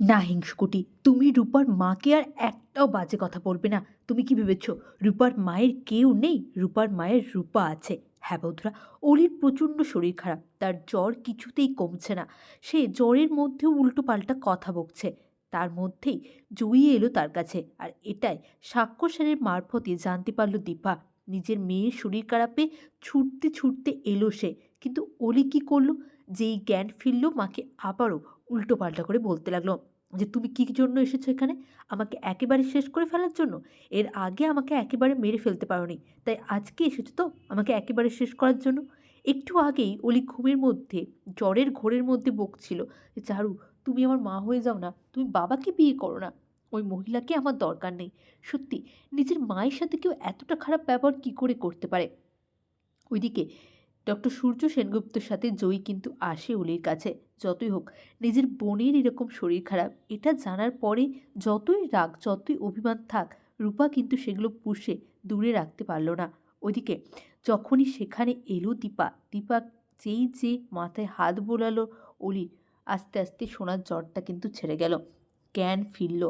না, হিংসুকুটি, তুমি রূপার মাকে আর একটাও বাজে কথা বলবে না। তুমি কি ভেবেছ, রূপার মায়ের কেউ নেই? রূপার মায়ের রূপা আছে। হ্যাঁ বন্ধুরা, অলির প্রচণ্ড শরীর খারাপ, তার জ্বর কিছুতেই কমছে না। সে জ্বরের মধ্যেও উল্টো পাল্টা কথা বকছে। তার মধ্যেই জয়ী এলো তার কাছে। আর এটাই সাক্ষ্য সেনের মারফতে জানতে পারল দীপা। নিজের মেয়ের শরীর খারাপে ছুটতে ছুটতে এলো সে। কিন্তু অলি কি করল? যেই জ্ঞান ফিরল মাকে আবারও উল্টো পাল্টা করে বলতে লাগল যে, তুমি কী জন্য এসেছ এখানে? আমাকে একেবারে শেষ করে ফেলার জন্য? এর আগে আমাকে একেবারে মেরে ফেলতে পারোনি। তাই আজকে এসেছ তো আমাকে একেবারে শেষ করার জন্য? একটু আগেই অলি ঘুমের মধ্যে, জ্বরের ঘোরের মধ্যে বকছিল যে চারু তুমি আমার মা হয়ে যাও না। তুমি বাবাকে বিয়ে করো না। ওই মহিলাকে আমার দরকার নেই। সত্যি, নিজের মায়ের সাথে কেউ এতটা খারাপ ব্যবহার কী করে করতে পারে? ওইদিকে ডক্টর সূর্য সেনগুপ্তর সাথে জয়ী কিন্তু আসে অলির কাছে, যতই হোক। নিজের বোনের এরকম শরীর খারাপ, এটা জানার পরে যতই রাগ, যতই অভিমান থাক, রূপা কিন্তু সেগুলো পুষে দূরে রাখতে পারল না। ওইদিকে যখনই সেখানে এলো দীপা দীপা যেই যে মাথায় হাত বোলালো অলি, আস্তে আস্তে সোনার জ্বরটা কিন্তু ছেড়ে গেল। জ্ঞান ফিরল,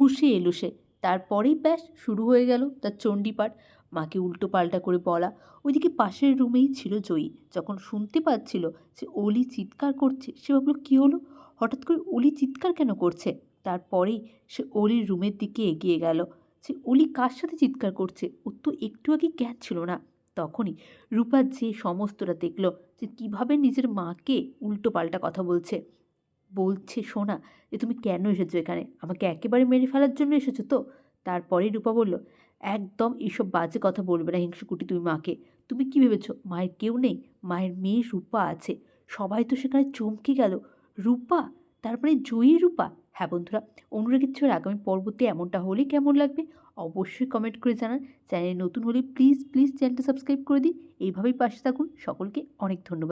হুশে এলো সে। তারপরেই ব্যাস শুরু হয়ে গেল তার চণ্ডীপাঠ। মাকে উল্টো পাল্টা করে বলা। ওইদিকে পাশের রুমেই ছিল জয়ী। যখন শুনতে পাচ্ছিল যে অলি চিৎকার করছে, সে ভাবলো, কী হলো? হঠাৎ করে অলি চিৎকার কেন করছে? তারপরেই সে অলির রুমের দিকে এগিয়ে গেল। যে অলি কার সাথে চিৎকার করছে? ওর তো একটু আগে জ্ঞান ছিল না। তখনই রূপা যে সমস্তটা দেখল, যে কীভাবে নিজের মাকে উল্টো পাল্টা কথা বলছে। বলছে, শোনা, যে তুমি কেন এসেছ এখানে? আমাকে একেবারে মেরে ফেলার জন্য এসেছ তো? তারপরেই রূপা বলল একদম এইসব বাজে কথা বলবে না হিংসুকুটি তুমি মাকে। তুমি কি ভেবেছো? মায়ের কেউ নেই? মায়ের মেয়ে রূপা আছে। সবাই তো সেখানে চমকে গেল। রূপা? তারপরে জয়ী রূপা? হ্যাঁ বন্ধুরা অনুরাগের ছোঁয়ার আগামী পর্বতে এমনটা হলে কেমন লাগবে অবশ্যই কমেন্ট করে জানান। চ্যানেলে নতুন হলে প্লিজ প্লিজ চ্যানেলটা সাবস্ক্রাইব করে দিন। এইভাবেই পাশে থাকুন। সকলকে অনেক ধন্যবাদ।